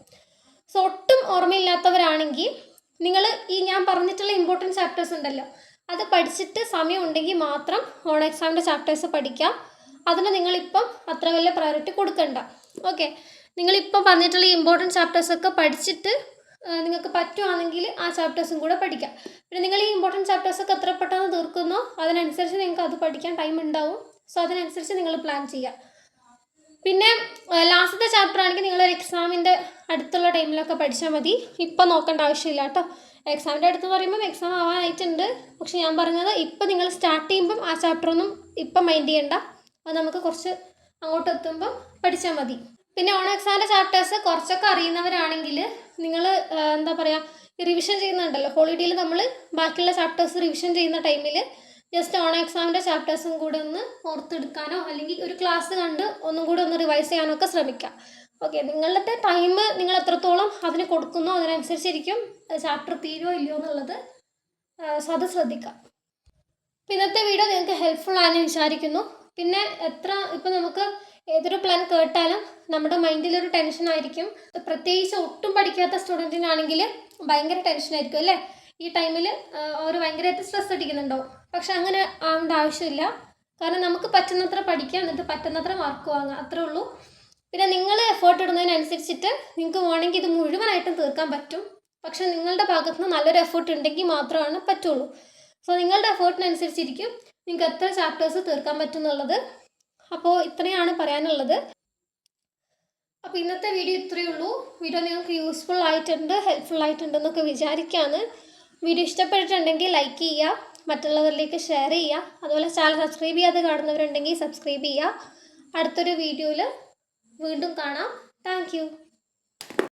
സോ ഒട്ടും ഓർമ്മയില്ലാത്തവരാണെങ്കിൽ നിങ്ങൾ ഈ ഞാൻ പറഞ്ഞിട്ടുള്ള ഇമ്പോർട്ടന്റ് ചാപ്റ്റേഴ്സ് ഉണ്ടല്ലോ. അത് പഠിച്ചിട്ട് സമയം ഉണ്ടെങ്കിൽ മാത്രം ഓൺ എക്സാമിന്റെ ചാപ്റ്റേഴ്സ് പഠിക്കാം. അതിന് നിങ്ങളിപ്പം അത്ര വലിയ പ്രയോറിറ്റി കൊടുക്കണ്ട. ഓക്കെ നിങ്ങളിപ്പം പറഞ്ഞിട്ടുള്ള ഈ ഇമ്പോർട്ടന്റ് ചാപ്റ്റേഴ്സൊക്കെ പഠിച്ചിട്ട് നിങ്ങൾക്ക് പറ്റുവാണെങ്കിൽ ആ ചാപ്റ്റേഴ്സും കൂടെ പഠിക്കാം. പിന്നെ നിങ്ങൾ ഈ ഇമ്പോർട്ടന്റ് ചാപ്റ്റേഴ്സൊക്കെ എത്ര പെട്ടെന്ന് തീർക്കുന്നോ അതിനനുസരിച്ച് നിങ്ങൾക്ക് അത് പഠിക്കാൻ ടൈം ഉണ്ടാവും. സോ അതിനനുസരിച്ച് നിങ്ങൾ പ്ലാൻ ചെയ്യുക പിന്നെ ലാസ്റ്റത്തെ ചാപ്റ്റർ ആണെങ്കിൽ നിങ്ങളൊരു എക്സാമിന്റെ അടുത്തുള്ള ടൈമിലൊക്കെ പഠിച്ചാൽ മതി. ഇപ്പം നോക്കേണ്ട ആവശ്യമില്ല കേട്ടോ എക്സാമിന്റെ അടുത്ത് പറയുമ്പം എക്സാം ആവാനായിട്ടുണ്ട്. പക്ഷെ ഞാൻ പറഞ്ഞത് ഇപ്പം നിങ്ങൾ സ്റ്റാർട്ട് ചെയ്യുമ്പം ആ ചാപ്റ്റർ ഒന്നും ഇപ്പം മൈൻഡ് ചെയ്യണ്ട. അത് നമുക്ക് കുറച്ച് അങ്ങോട്ട് എത്തുമ്പം പഠിച്ചാൽ മതി. പിന്നെ ഓൺ എക്സാമിന്റെ ചാപ്റ്റേഴ്സ് കുറച്ചൊക്കെ അറിയുന്നവരാണെങ്കിൽ നിങ്ങൾ എന്താ പറയുക റിവിഷൻ ചെയ്യുന്നുണ്ടല്ലോ. ഹോളിഡേയിൽ നമ്മൾ ബാക്കിയുള്ള ചാപ്റ്റേഴ്സ് റിവിഷൻ ചെയ്യുന്ന ടൈമിൽ ജസ്റ്റ് ഓൺ എക്സാമിന്റെ ചാപ്റ്റേഴ്സും കൂടെ ഒന്ന് ഓർത്തെടുക്കാനോ അല്ലെങ്കിൽ ഒരു ക്ലാസ് കണ്ട് ഒന്നും കൂടെ ഒന്ന് റിവൈസ് ചെയ്യാനോ ഒക്കെ ശ്രമിക്കാം. ഓക്കെ നിങ്ങളുടെ ടൈം നിങ്ങൾ എത്രത്തോളം അതിന് കൊടുക്കുന്നോ അതിനനുസരിച്ചിരിക്കും ചാപ്റ്റർ തീരുമോ ഇല്ലയോ എന്നുള്ളത് സോ അത് ശ്രദ്ധിക്കാം. അപ്പം ഇന്നത്തെ വീഡിയോ നിങ്ങൾക്ക് ഹെൽപ്ഫുൾ ആണെന്ന് വിചാരിക്കുന്നു. പിന്നെ എത്ര ഇപ്പം നമുക്ക് ഏതൊരു പ്ലാൻ കേട്ടാലും നമ്മുടെ മൈൻഡിലൊരു ടെൻഷൻ ആയിരിക്കും. പ്രത്യേകിച്ച് ഒട്ടും പഠിക്കാത്ത സ്റ്റുഡന്റിനാണെങ്കിൽ ഭയങ്കര ടെൻഷനായിരിക്കും അല്ലേ? ഈ ടൈമിൽ അവർ ഭയങ്കരമായിട്ട് സ്ട്രെസ് അടിക്കുന്നുണ്ടോ പക്ഷെ അങ്ങനെ ആവേണ്ട ആവശ്യമില്ല. കാരണം നമുക്ക് പറ്റുന്നത്ര പഠിക്കാം എന്നിട്ട് പറ്റുന്നത്ര മാർക്ക് വാങ്ങാം. അത്രേ ഉള്ളൂ. പിന്നെ നിങ്ങൾ എഫേർട്ട് ഇടുന്നതിനനുസരിച്ചിട്ട് നിങ്ങൾക്ക് വേണമെങ്കിൽ ഇത് മുഴുവനായിട്ടും തീർക്കാൻ പറ്റും. പക്ഷെ നിങ്ങളുടെ ഭാഗത്ത് നിന്ന് നല്ലൊരു എഫേർട്ട് ഉണ്ടെങ്കിൽ മാത്രമാണ് പറ്റുള്ളൂ. സോ നിങ്ങളുടെ എഫേർട്ടിനനുസരിച്ചിരിക്കും നിങ്ങൾക്ക് എത്ര ചാപ്റ്റേഴ്സ് തീർക്കാൻ പറ്റും എന്നുള്ളത് അപ്പോൾ ഇത്രയാണ് പറയാനുള്ളത്. അപ്പോൾ ഇന്നത്തെ വീഡിയോ ഇത്രയേ ഉള്ളൂ. വീഡിയോ നിങ്ങൾക്ക് യൂസ്ഫുൾ ആയിട്ടുണ്ട് ഹെൽപ്ഫുൾ ആയിട്ടുണ്ടെന്നൊക്കെ വിചാരിക്കുകയാണ് വീഡിയോ ഇഷ്ടപ്പെട്ടിട്ടുണ്ടെങ്കിൽ ലൈക്ക് ചെയ്യുക മറ്റുള്ളവരിലേക്ക് ഷെയർ ചെയ്യുക അതുപോലെ ചാനൽ സബ്സ്ക്രൈബ് ചെയ്യാതെ കാണുന്നവരുണ്ടെങ്കിൽ സബ്സ്ക്രൈബ് ചെയ്യുക. അടുത്തൊരു വീഡിയോയിൽ വീണ്ടും കാണാം. താങ്ക്